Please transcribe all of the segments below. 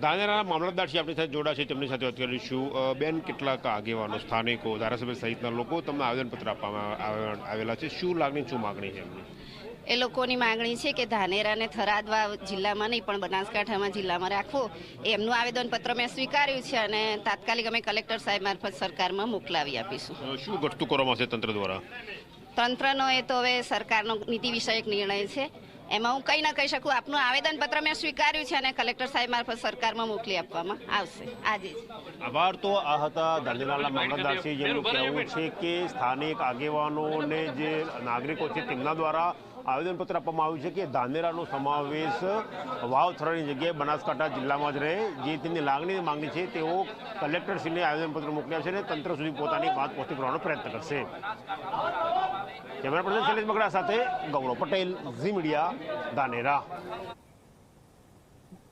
ધાનેરાના મામલતદારશ્રી આપણી સાથે જોડાશે તેમની સાથે વાત કરીશું. બેન કેટલાક આગેવાનો સ્થાનિકો ધારાસભ્ય સહિતના લોકો તમને આવેદનપત્ર આપવામાં આવે- આવેલા છે. શું લાગણી શું માગણી છે એમની? એ લોકોની માંગણી છે કે ધાનેરાને થરાદવા જિલ્લામાં નહીં પણ બનાસકાંઠામાં જિલ્લામાં રાખવો. એમનું આવેદનપત્ર મેં સ્વીકાર્યું છે અને તાત્કાલિક અમે કલેક્ટર સાહેબ મારફત સરકારમાં મોકલાવી આપીશું. શું ઘટતું કરવામાં આવશે તંત્ર દ્વારા? તંત્રનો એ તો હવે સરકારનો નીતિ વિષયક નિર્ણય છે. એમાં હું કંઈ ના કહી શકું. આપનું આવેદનપત્ર મેં સ્વીકાર્યું છે અને કલેક્ટર સાહેબ મારફત સરકારમાં મોકલી આપવામાં આવશે. આજે આભાર તો આ હતા ધાનેરાના મામલતદારશ્રી જેમનું કહેવું છે કે સ્થાનિક આગેવાનોને જે નાગરિકો છે, તેમના દ્વારા આવેદનપત્ર આપવામાં આવ્યું છે કે ધાનેરાનો સમાવેશ વાવ થરાની જગ્યાએ બનાસકાંઠા જિલ્લામાં જ રહે, જે તેમની લાગણીની માંગણી છે, તેઓ કલેક્ટરશ્રીને આવેદનપત્ર મોકલ્યા છે અને તંત્ર સુધી પોતાની વાત પહોંચી કરવાનો પ્રયત્ન કરશે. કેમેરા પર્સન શૈલેષ મકડા સાથે ગૌરવ પટેલ, ઝી મીડિયા, ધાનેરા.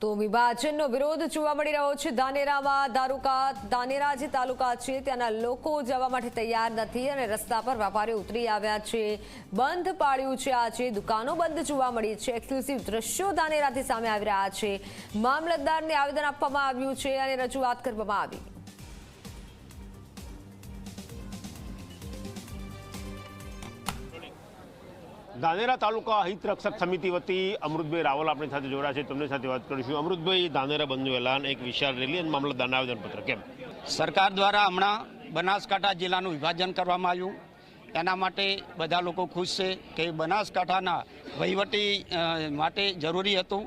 તો વિભાજનનો વિરોધ જોવા મળી રહ્યો છે. ધાનેરામાં દારૂકા ધાનેરા જે તાલુકા છે. ત્યાંના લોકો જવા માટે તૈયાર નથી અને રસ્તા પર વેપારીઓ ઉતરી આવ્યા છે. બંધ પાડ્યું છે આજે. દુકાનો બંધ જોવા મળી છે. એક્સક્લુસિવ દ્રશ્યો ધાનેરાથી સામે આવી રહ્યા છે. મામલતદારને આવેદન આપવામાં આવ્યું છે અને રજૂઆત કરવામાં આવી. ધાનેરા તાલુકા હિત રક્ષક સમિતિ વતી અમૃતભાઈ રાવલ આપણી સાથે જોડાયા છે. તમને સાથે વાત કરીશું. અમૃતભાઈ, ધાનેરા બંધુ એલાન, એક વિશાળ રેલી અને મામલતદારના આવેદનપત્ર કેમ? સરકાર દ્વારા હમણાં બનાસકાંઠા જિલ્લાનું વિભાજન કરવામાં આવ્યું. એના માટે બધા લોકો ખુશ છે કે બનાસકાંઠાના વહીવટી માટે જરૂરી હતું.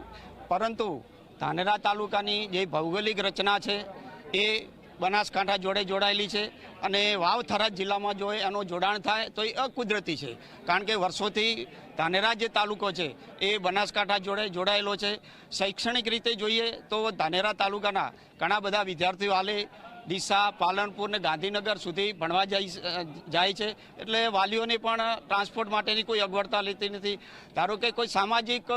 પરંતુ ધાનેરા તાલુકાની જે ભૌગોલિક રચના છે, એ બનાસકાંઠા જોડે જોડાયેલી છે અને વાવ થરાદ જિલ્લામાં જો એનું જોડાણ થાય તો એ અકુદરતી છે. કારણ કે વર્ષોથી ધાનેરા જે તાલુકો છે એ બનાસકાંઠા જોડે જોડાયેલો છે. શૈક્ષણિક રીતે જોઈએ તો ધાનેરા તાલુકાના ઘણા બધા વિદ્યાર્થીઓ હાલે ડીસા, પાલનપુર ને ગાંધીનગર સુધી ભણવા જાય જાય છે. એટલે વાલીઓને પણ ટ્રાન્સપોર્ટ માટેની કોઈ અગવડતા લેતી નથી. ધારો કે કોઈ સામાજિક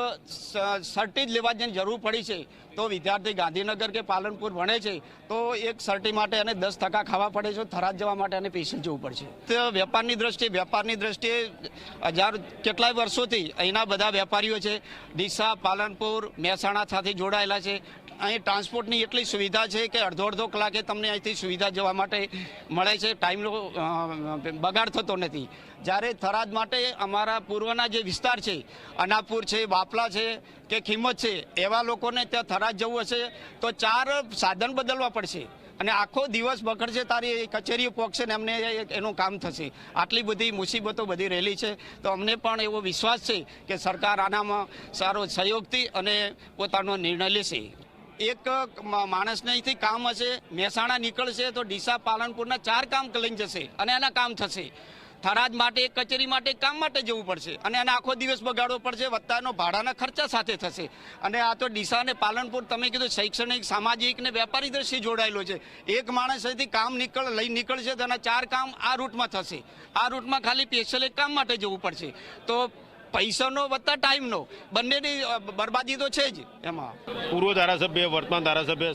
સર્ટી જ લેવા જેની જરૂર પડી છે, તો વિદ્યાર્થી ગાંધીનગર કે પાલનપુર ભણે છે, તો એક સર્ટી માટે અને દસ ટકા ખાવા પડે છે, થરાદ જવા માટે અને પેશન્ટ જવું પડશે તો વેપારની દ્રષ્ટિએ વેપારની દ્રષ્ટિએ હજાર, કેટલાય વર્ષોથી અહીંના બધા વેપારીઓ છે, ડીસા, પાલનપુર, મહેસાણા સાથે જોડાયેલા છે અહીં ટ્રાન્સપોર્ટની એટલી સુવિધા છે કે અડધો અડધો કલાકે તમને અહીંથી સુવિધા જવા માટે મળે છે. ટાઈમનો બગાડ થતો નથી. જ્યારે થરાદ માટે અમારા પૂર્વના જે વિસ્તાર છે, અનાપુર છે, બાપલા છે કે કિંમત છે, એવા લોકોને ત્યાં થરાદ જવું હશે તો ચાર સાધન બદલવા પડશે અને આખો દિવસ બગડશે તારી કચેરીઓ પહોંચશે ને એમને એનું કામ થશે. આટલી બધી મુસીબતો બધી રહેલી છે. તો અમને પણ એવો વિશ્વાસ છે કે સરકાર આનામાં સારો સહયોગથી અને પોતાનો નિર્ણય લેશે. એક માણસને અહીંથી કામ હશે, મહેસાણા નીકળશે તો ડીસા, પાલનપુરના ચાર કામ લઈને જશે અને એના કામ થશે. થરાદ માટે એક કચેરી માટે કામ માટે જવું પડશે અને એને આખો દિવસ બગાડવો પડશે, વત્તાનો ભાડાના ખર્ચા સાથે થશે. અને આ તો ડીસા અને પાલનપુર, તમે કીધું શૈક્ષણિક, સામાજિક ને વેપારી દ્રષ્ટિએ જોડાયેલો છે. એક માણસ અહીંથી કામ નીકળ, લઈ નીકળશે તો એના ચાર કામ આ રૂટમાં થશે. આ રૂટમાં ખાલી સ્પેશિયલ કામ માટે જવું પડશે. તો પૈસાનો વત્તા ટાઈમનો. બંનેની બરબાદી તો છે જ એમાં. પૂર્વ ધારાસભ્ય વર્તમાન ધારાસભ્ય